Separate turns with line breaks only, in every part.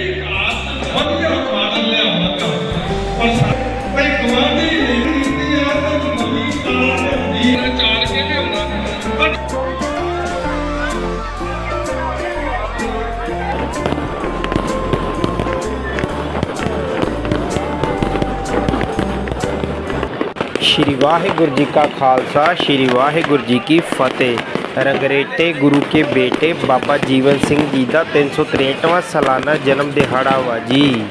ਇੱਕ ਆਤ ਵਧੀਆ ਮਾਡਲ ਲਿਆਵਾਂਗਾ ਪਰ ਕੋਈ ਗਵਾਂਢੀ ਨਹੀਂ ਕੀਤੀ
ਰੰਗਰੇਟੇ ਗੁਰੂ ਕੇ ਬੇਟੇ ਬਾਬਾ ਜੀਵਨ ਸਿੰਘ ਜੀ ਦਾ 363ਵਾਂ ਸਾਲਾਨਾ ਜਨਮ ਦਿਹਾੜਾ ਵਾ ਜੀ।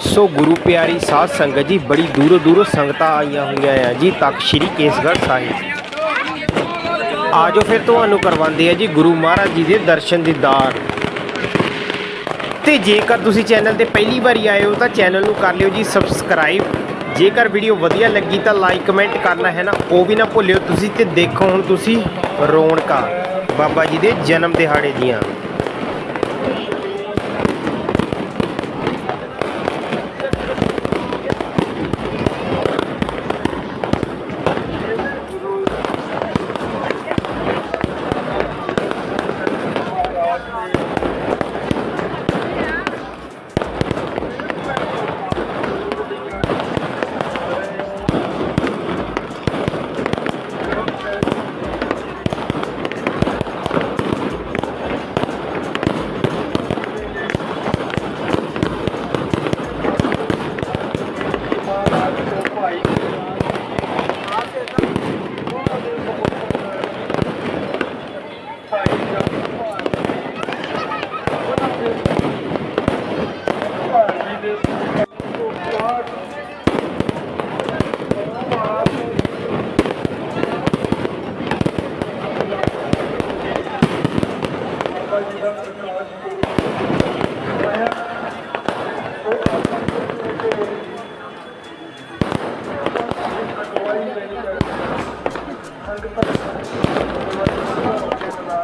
ਸੋ ਗੁਰੂ ਪਿਆਰੀ ਸਾਧ ਸੰਗਤ ਜੀ, ਬੜੀ ਦੂਰੋਂ ਦੂਰੋਂ ਸੰਗਤਾਂ ਆਈਆਂ ਹੋਈਆਂ ਆ ਜੀ ਤੱਕ ਸ਼੍ਰੀ ਕੇਸਗੜ੍ਹ ਸਾਹਿਬ। ਆਜੋ ਫਿਰ ਤੁਹਾਨੂੰ ਕਰਵਾਉਂਦੇ ਆ ਜੀ ਗੁਰੂ ਮਹਾਰਾਜ ਜੀ ਦੇ ਦਰਸ਼ਨ ਦੀਦਾਰ ਤੇ ਜੇਕਰ ਤੁਸੀਂ ਚੈਨਲ ਤੇ ਪਹਿਲੀ ਵਾਰੀ ਆਏ ਹੋ ਤਾਂ ਚੈਨਲ ਨੂੰ ਕਰ ਲਿਓ ਜੀ ਸਬਸਕ੍ਰਾਈਬ। ਜੇਕਰ ਵੀਡੀਓ ਵਧੀਆ ਲੱਗੀ ਤਾਂ ਲਾਈਕ ਕਮੈਂਟ ਕਰਨਾ ਹੈ ਨਾ, ਉਹ ਵੀ ਨਾ ਭੁੱਲਿਓ ਤੁਸੀਂ ਤੇ ਦੇਖੋ ਹੁਣ ਤੁਸੀਂ ਰੌਣਕਾਂ, ਬਾਬਾ ਜੀ ਦੇ ਜਨਮ ਦਿਹਾੜੇ ਦੀਆਂ।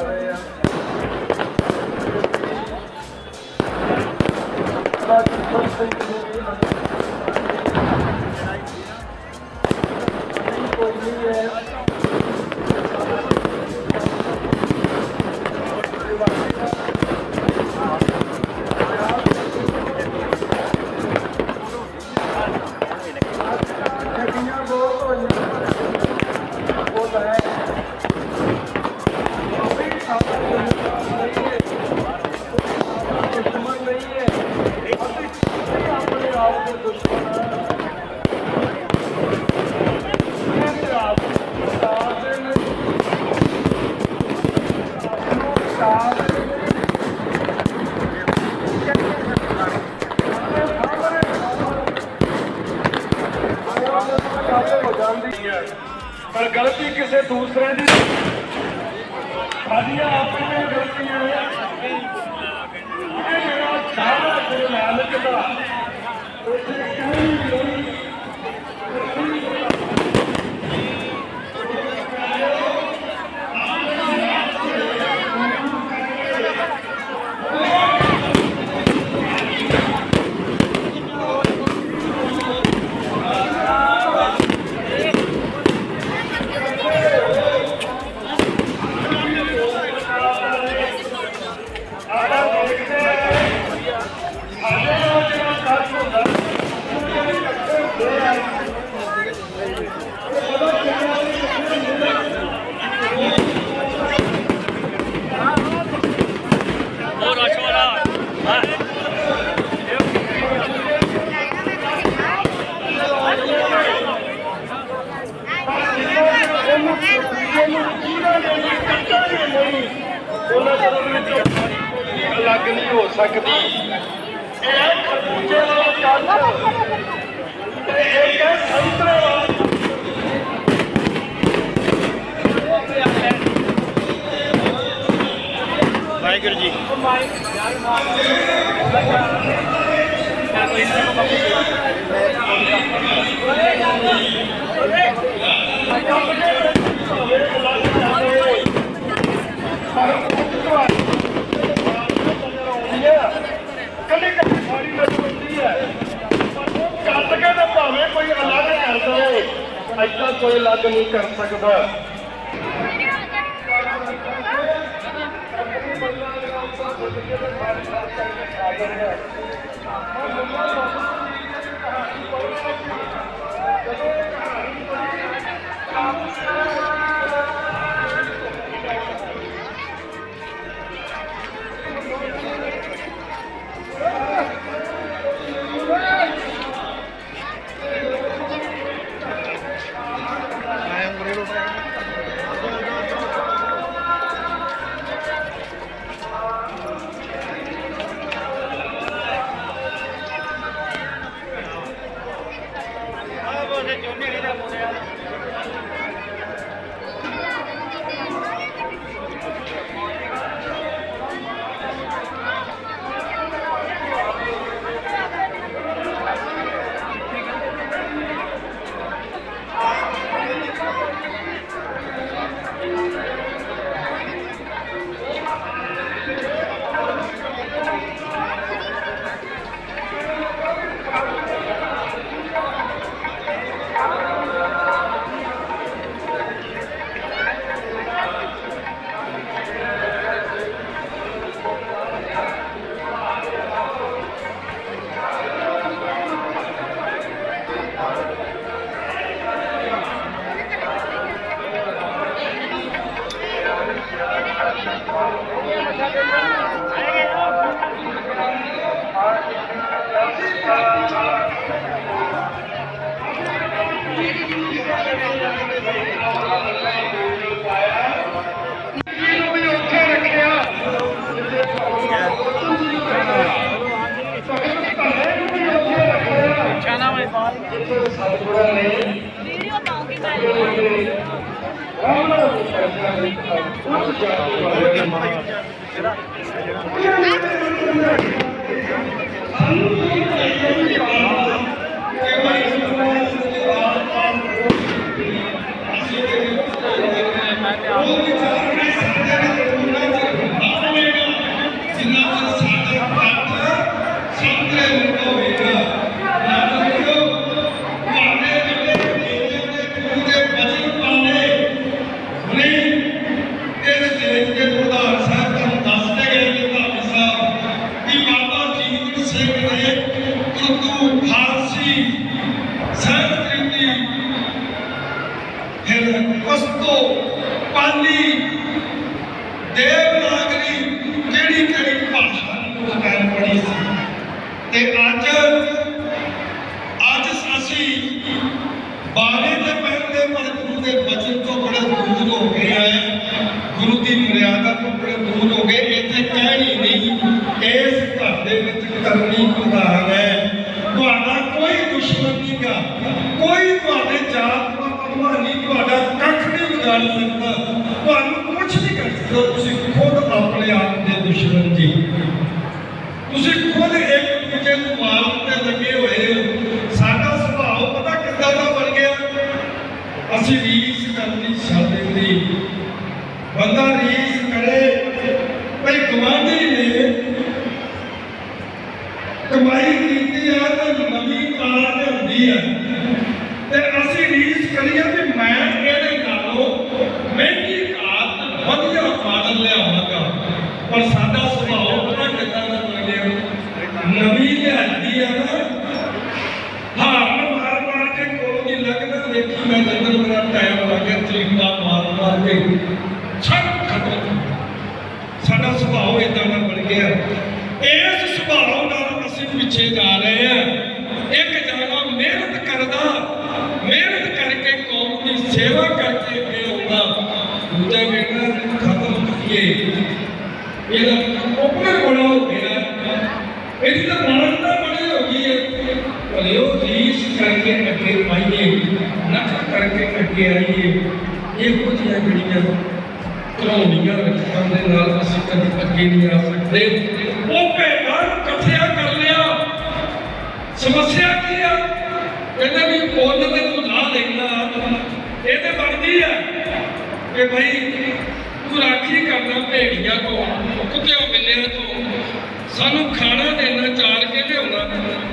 ਹੋ ਪਰ ਕਿਸੇ ਦੂਸਰੇ ਦੀ ਸਾਡੀਆਂ ਆਪਣੀਆਂ ਗਲਤੀਆਂ ਨੇ। ਇਹ ਜਿਹੜਾ ਸਾਰਾ ਗੁਰੂ ਨਾਨਕ ਦਾ। ਉੱਥੇ ਕहीं ਨਹੀਂ ਉਹਨਾਂ ਦੇ ਵਿੱਚ ਅਲੱਗ ਨਹੀਂ ਹੋ ਸਕਦੀ ਇਹ ਖਰਬੂਜੇ ਵਾਲਾ ਕੱਚ ਤੇ ਇੱਕ ਹੈ ਸੰਤਰੇ ਵਾਲਾ
ਵਾਹਿਗੁਰੂ ਜੀ
ਕੱਲੀ ਕੱਲੀ ਸਾਰੀ ਨਜ਼ਰ ਆਉਂਦੀ ਹੈ ਪਰ ਉਹ ਕੱਟ ਕੇ ਤਾਂ ਭਾਵੇਂ ਕੋਈ ਅਲੱਗ ਕਰ ਦਵੇ ਐਦਾਂ ਕੋਈ ਅਲੱਗ ਨਹੀਂ ਕਰ ਸਕਦਾ। ਸਤਿਗੁਰਾਂ ਨੇ
ਵੀਡੀਓ ਪਾਉਂਗੀ ਮੈਂ
ਰਾਮਾ ਨੂੰ ਫੈਸਲਾ ਕੀਤਾ ਉਸ ਜਾਤੀ ਵਾਲੇ ਉਸ ਤੋਂ ਪਾਲੀ ਦੇਵਨਾਗਰੀ ਕਿਹੜੀ ਕਿਹੜੀ ਭਾਸ਼ਾ ਦੀ ਉਸ ਟਾਈਮ ਪੜ੍ਹੀ ਸੀ ਤੇ ਅੱਜ ਅੱਜ ਅਸੀਂ ਬਾਰੇ ਦੇ ਪਹਿਲੇ ਪਰ ਗੁਰੂ ਦੇ ਬਚਨ ਤੋਂ ਬੜੇ ਦੂਰ ਹੋ ਗਏ ਆ ਗੁਰੂ ਦੀ ਮਰਿਆਦਾ ਤੋਂ ਬੜੇ ਦੂਰ ਹੋ ਗਏ। ਇੱਥੇ ਕਹਿਣੀ ਨਹੀਂ, ਇਸ ਘਰ ਦੇ ਵਿੱਚ ਕਰਨੀ ਪ੍ਰਧਾਨ ਹੈ। ਤੁਹਾਡਾ ਕੋਈ ਦੁਸ਼ਮਣ ਨਹੀਂ ਗਾ। ਕੋਈ ਤੁਹਾਡੇ ਜਾਤ ਦਾ ਪਰਵਾਹ ਨਹੀਂ, ਤੁਹਾਡਾ ਕੱਖ ਨਹੀਂ ਵਿਗਾੜ ਸਕਦਾ। ਤੁਹਾਨੂੰ ਕੁਝ ਨਹੀਂ ਕਰ ਸਕਦਾ। ਤੁਸੀਂ ਖੁਦ ਆਪਣੇ ਆਪ ਦੇ ਦੁਸ਼ਮਣ ਜੀ। ਤੁਸੀਂ ਖੁਦ ਇੱਕ ਦੂਜੇ ਨੂੰ ਮਾਰ ਤੇ ਲੱਗੇ ਹੋਏ ਹੋ ਸਾਡਾ ਸੁਭਾਅ ਪਤਾ ਕਿੱਦਾਂ ਦਾ ਬਣ ਗਿਆ ਅਸੀਂ ਰੀਸ ਕਰਨੀ ਛੱਡ ਦਿੱਤੀ ਬੰਦਾ ਰੀਸ ਕਰੇ ਭਈ ਗਵਾਂਢੀ ਨੇ ਕਮਾਈ ਕੀਤੀ ਆ ਤੇ ਨਵੀਂ ਕਾਰ ਲਿਆਉਂਦੀ ਆ ਤੇ ਅਸੀਂ ਰੀਸ ਕਰੀਏ ਵੀ ਮੈਂ ਇਹਦੇ ਨਾਲੋਂ ਮਹਿੰਗੀ ਕਾਰ ਤੇ ਵਧੀਆ ਮਾਡਲ ਲਿਆਵਾਂਗਾ ਪਰ ਸਾਡਾ ਸੁਭਾਅ ਪਤਾ ਕਿੱਦਾਂ ਦਾ ਬਣ ਗਿਆ? ਨਵੀਂ ਲਿਆਂਦੀ ਆ ਨਾ। ਹਾਰਨ ਮਾਰ ਮਾਰ ਕੇ ਕੋਲ ਦੀ ਲੱਗਦਾ। ਦੇਖੀ ਮੈਂ ਜਦੋਂ ਮੇਰਾ ਟਾਈਮ ਲੱਗ ਗਿਆ ਤਰੀਕਾ ਮਾਰ ਮਾਰ ਕੇ ਛੱਡ ਖਤਮ ਸਾਡਾ ਸੁਭਾਅ ਇਦਾਂ ਦਾ ਬਣ ਗਿਆ। ਇਸ ਸੁਭਾਅ ਨਾਲ ਅਸੀਂ ਪਿੱਛੇ ਜਾ ਰਹੇ ਹਾਂ ਇੱਕ ਜਾਣਾ ਮਿਹਨਤ ਕਰਦਾ, ਮਿਹਨਤ ਕਰਕੇ ਕੌਮ ਦੀ ਸੇਵਾ ਕਰਕੇ ਅੱਗੇ ਆਉਂਦਾ। ਦੂਜਾ ਕਹਿੰਦਾ ਖਤਮ ਕਰੀਏ ਇਹਦਾ ਓਪਨਰ ਬੜਾ ਹੋ ਗਿਆ। ਇਹਦੀ ਤਾਂ ਮਾਨਤਾ ਬੜੀ ਹੋ ਗਈ ਹੈ ਭਲੇ ਉਹ ਰੀਸ ਕਰਕੇ ਅੱਗੇ ਆਈਏ ਨਖਰ ਕਰਕੇ ਅੱਗੇ ਆਈਏ, ਇਹ ਕੁਝ ਦੇ ਨਾਲ ਅਸੀਂ ਕਦੇ ਅੱਗੇ ਨਹੀਂ ਆ ਸਕਦੇ। ਉਹ ਭੇਡਾਂ ਇਕੱਠਿਆ ਕਰ ਲਿਆ। ਸਮੱਸਿਆ ਕੀ ਆ? ਕਹਿੰਦਾ ਵੀ ਪੁੱਲ ਤੇ ਤੂੰ ਲਾ ਲੈਂਦਾ। ਇਹ ਬਣਦੀ ਆ। ਕਿ ਭਾਈ ਤੂੰ ਰਾਖੀ ਕਰਨਾ ਭੇੜੀਆਂ ਤੋਂ ਕੁੱਤਿਆਂ ਬਿੱਲਿਆਂ ਤੋਂ ਸਾਨੂੰ ਖਾਣਾ ਦੇਣਾ ਚਾਰ ਕੇ ਲਿਆਉਣਾ।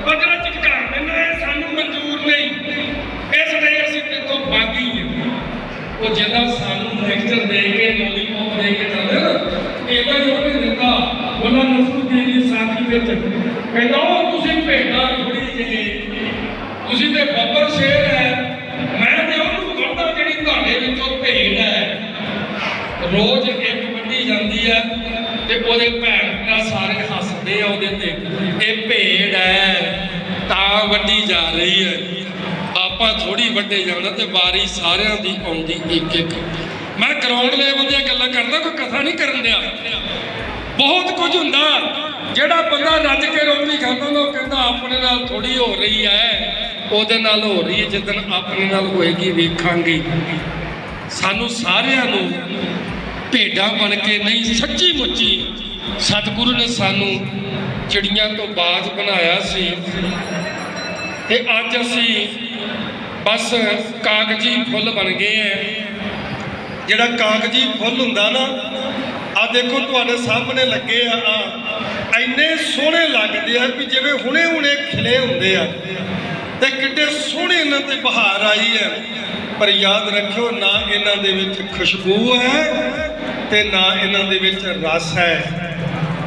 ਪਰ ਝਟਕਾ ਦੇਣਾ ਇਹ ਸਾਨੂੰ ਮਨਜ਼ੂਰ ਨਹੀਂ। ਇਸ ਲਈ ਅਸੀਂ ਤੇਤੋਂ ਬਾਗੀ ਉਹ ਜਿਹੜਾ ਸਾਨੂੰ ਲੈਕਚਰ ਦੇ ਕੇ ਲੋਲੀਪੌਪ ਦੇ ਕੇ ਜਾਂਦੇ ਨਾ ਇਹਦਾ ਜੋ ਵੀ ਦਿੰਦਾ। ਉਹਨਾਂ ਨਸੂ ਦੀ ਸਾਥੀ ਵਿੱਚ। ਕਹਿੰਦਾ, ਉਹ ਤੁਸੀਂ ਭੇਡਾਂ ਥੋੜੀ ਜਿਹੀ। ਤੁਸੀਂ ਤੇ ਬੱਬਰ ਸ਼ੇਰ ਹੈ। ਮੈਂ ਤੇ ਉਹਨੂੰ ਕਰਦਾ ਜਿਹੜੀ ਤੁਹਾਡੇ ਵਿੱਚੋਂ ਭੇਡ ਹੈ। ਰੋਜ਼ ਇੱਕ ਵੱਢੀ ਜਾਂਦੀ ਹੈ ਤੇ ਉਹਦੇ ਭੈਣ ਭਰਾ ਸਾਰੇ ਹੱਸਦੇ ਆ ਉਹਦੇ ਤੇ। ਇਹ ਭੇਡ ਹੈ ਤਾਂ ਵੱਢੀ ਜਾ ਰਹੀ ਹੈ ਆਪਾਂ ਥੋੜੀ ਵੱਡੇ ਜਾਣਾ ਤੇ ਵਾਰੀ ਸਾਰਿਆਂ ਦੀ ਆਉਂਦੀ ਇੱਕ ਇੱਕ। ਮੈਂ ਗਰਾਊਂਡ ਲੈਵਲ ਦੀਆਂ ਗੱਲਾਂ ਕਰਦਾ, ਕੋਈ ਕਥਾ ਨਹੀਂ ਕਰਨ ਦਿਆ। ਬਹੁਤ ਕੁਝ ਹੁੰਦਾ। ਜਿਹੜਾ ਬੰਦਾ ਰੱਜ ਕੇ ਰੋਟੀ ਖਾਂਦਾ ਉਹ ਕਹਿੰਦਾ ਆਪਣੇ ਨਾਲ ਥੋੜੀ ਹੋ ਰਹੀ ਹੈ ਉਹਦੇ ਨਾਲ ਹੋ ਰਹੀ ਹੈ ਜਿੱਦਣ ਆਪਣੇ ਨਾਲ ਹੋਏਗੀ, ਵੇਖਾਂਗੇ। ਸਾਨੂੰ ਸਾਰਿਆਂ ਨੂੰ ਭੇਡਾਂ ਬਣ ਕੇ ਨਹੀਂ, ਸੱਚੀ ਮੁੱਚੀ ਸਤਿਗੁਰੂ ਨੇ ਸਾਨੂੰ ਚਿੜੀਆਂ ਤੋਂ ਬਾਜ਼ ਬਣਾਇਆ ਸੀ। ਤੇ ਅੱਜ ਅਸੀਂ ਬਸ ਕਾਗਜ਼ੀ ਫੁੱਲ ਬਣ ਗਏ ਐ। ਜਿਹੜਾ ਕਾਗਜ਼ੀ ਫੁੱਲ ਹੁੰਦਾ ਨਾ ਆ ਦੇਖੋ ਤੁਹਾਡੇ ਸਾਹਮਣੇ ਲੱਗੇ ਆ ਆ ਇੰਨੇ ਸੋਹਣੇ ਲੱਗਦੇ ਆ ਵੀ ਜਿਵੇਂ ਹੁਣੇ ਹੁਣੇ ਖਿਲੇ ਹੁੰਦੇ ਆ। ਤੇ ਕਿੱਡੇ ਸੋਹਣੇ ਇਹਨਾਂ ਤੇ ਬਹਾਰ ਆਈ ਹੈ ਪਰ ਯਾਦ ਰੱਖਿਓ, ਨਾ ਇਹਨਾਂ ਦੇ ਵਿੱਚ ਖੁਸ਼ਬੂ ਹੈ ਤੇ ਨਾ ਇਹਨਾਂ ਦੇ ਵਿੱਚ ਰਸ ਹੈ।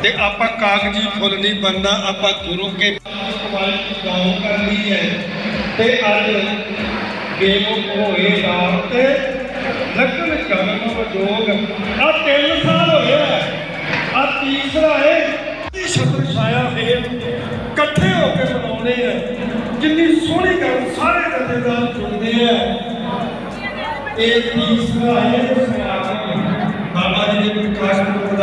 ਤੇ ਆਪਾਂ ਕਾਗਜ਼ੀ ਫੁੱਲ ਨਹੀਂ ਬਣਨਾ, ਆਪਾਂ ਗੁਰੂ ਕੇ ਗਾਉਂ ਕਰਨੀ ਹੈ। ਤੇ ਅੱਜ ਬੇਮੁਖ ਹੋਏ ਰਾਮ ਤੇ ਲਖਨ ਕਰਮ ਜੋਗ। ਆ ਤਿੰਨ ਸਾਲ ਹੋਇਆ ਆ ਤੀਸਰਾ ਹੈ ਇਹ ਛਾਇਆ ਫੇਰ ਇਕੱਠੇ ਹੋ ਕੇ ਮਨਾਉਣੇ ਆ। ਜਿੰਨੀ ਸੋਹਣੀ ਗੱਲ ਸਾਰੇ ਜਥੇਦਾਰ ਚੁਣਦੇ ਆ ਇਹ ਤੀਸਰਾ ਹੈ ਸਮਾਗਮ ਬਾਬਾ ਜੀ ਦੇ ਪ੍ਰਕਾਸ਼ ਪੁਰਬ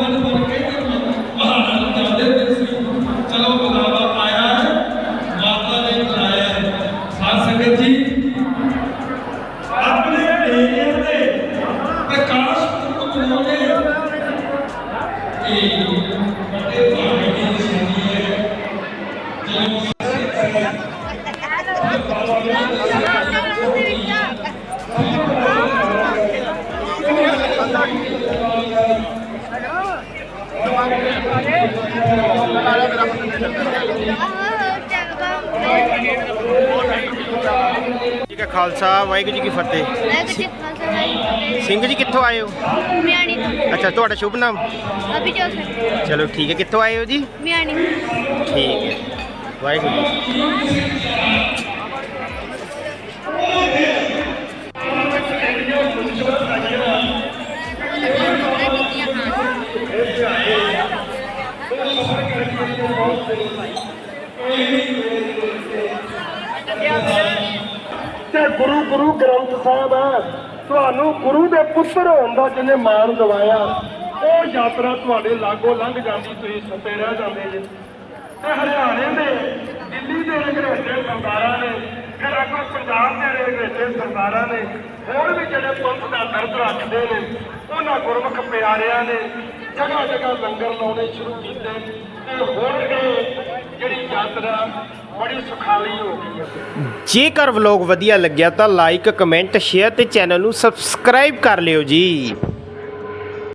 मान ਖਾਲਸਾ ਵਾਹਿਗੁਰੂ ਜੀ ਕੀ ਫਤਿਹ। ਸਿੰਘ ਜੀ ਕਿੱਥੋਂ ਆਏ ਹੋ?
ਮਿਆਣੀ ਤੋਂ।
ਅੱਛਾ ਤੁਹਾਡਾ ਸ਼ੁਭ ਨਾਮ?
ਅਭੀ ਜੋ ਸਰ।
ਚਲੋ ਠੀਕ ਹੈ ਕਿੱਥੋਂ ਆਏ ਹੋ ਜੀ?
ਮਿਆਣੀ।
ਠੀਕ ਹੈ। ਵਾਹਿਗੁਰੂ ਜੀ
ਤੇ ਗੁਰੂ ਗ੍ਰੰਥ ਸਾਹਿਬ ਹੈ ਤੁਹਾਨੂੰ ਗੁਰੂ ਦੇ ਪੁੱਤਰ ਹੋਣ ਦਾ ਜਿਹਨੇ ਮਾਣ ਦਿਵਾਇਆ, ਉਹ ਯਾਤਰਾ ਤੁਹਾਡੇ ਲਾਗੋਂ ਲੰਘ ਜਾਂਦੀ, ਤੁਸੀਂ ਸੁੱਤੇ ਰਹਿ ਜਾਂਦੇ ਜੇ। ਤੇ ਹਰਿਆਣੇ ਦੇ, ਦਿੱਲੀ ਦੇ ਅੰਗਰੇਜ਼ੇ ਸਰਦਾਰਾਂ ਨੇ ਫਿਰ ਅੱਗੋਂ ਪੰਜਾਬ ਦੇ ਅੰਗਰੇਜ਼ੇ ਸਰਦਾਰਾਂ ਨੇ ਹੋਰ ਵੀ ਜਿਹੜੇ ਪੰਥ ਦਾ ਦਰਦ ਰੱਖਦੇ ਨੇ, ਉਹਨਾਂ ਗੁਰਮੁਖ ਪਿਆਰਿਆਂ ਨੇ ਜਗ੍ਹਾ ਜਗ੍ਹਾ ਲੰਗਰ ਲਾਉਣੇ ਸ਼ੁਰੂ ਕੀਤੇ ਤੇ ਹੁਣ ਇਹ ਜਿਹੜੀ ਯਾਤਰਾ ਬੜੀ ਸੁਖਾਲੀ ਹੋ ਗਈ ਹੈ।
ਜੇਕਰ ਵਲੌਗ ਵਧੀਆ ਲੱਗਿਆ ਤਾਂ ਲਾਈਕ ਕਮੈਂਟ ਸ਼ੇਅਰ ਤੇ ਚੈਨਲ ਨੂੰ ਸਬਸਕ੍ਰਾਈਬ ਕਰ ਲਿਓ ਜੀ।